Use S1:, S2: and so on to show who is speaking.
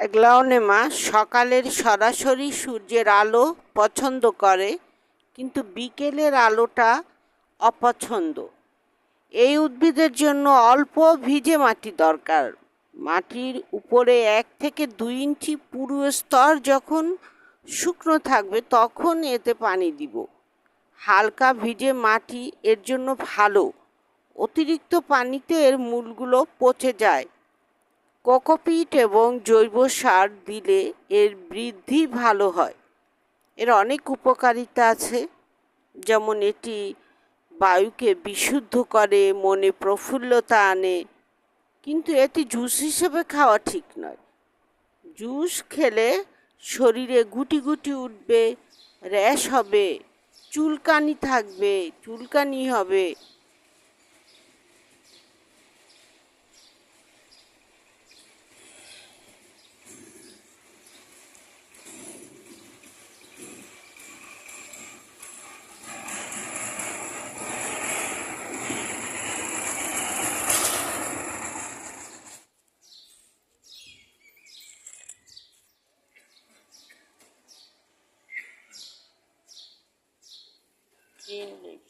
S1: অ্যাগ্লাওনেমা সকালের সরাসরি সূর্যের আলো পছন্দ করে, কিন্তু বিকেলের আলোটা অপছন্দ। এই উদ্ভিদের জন্য অল্প ভিজে মাটি দরকার। মাটির উপরে এক থেকে দুই ইঞ্চি পুরু স্তর যখন শুকনো থাকবে, তখন এতে পানি দিব। হালকা ভিজে মাটি এর জন্য ভালো। অতিরিক্ত পানিতে এর মূলগুলো পচে যায়। কোকোপিট এবং জৈব সার দিলে এর বৃদ্ধি ভালো হয়। এর অনেক উপকারিতা আছে, যেমন এটি বায়ুকে বিশুদ্ধ করে, মনে প্রফুল্লতা আনে, কিন্তু এটি জুস হিসেবে খাওয়া ঠিক নয়। জুস খেলে শরীরে গুটি গুটি উঠবে, র্যাশ হবে, চুলকানি থাকবে, চুলকানি হবে skin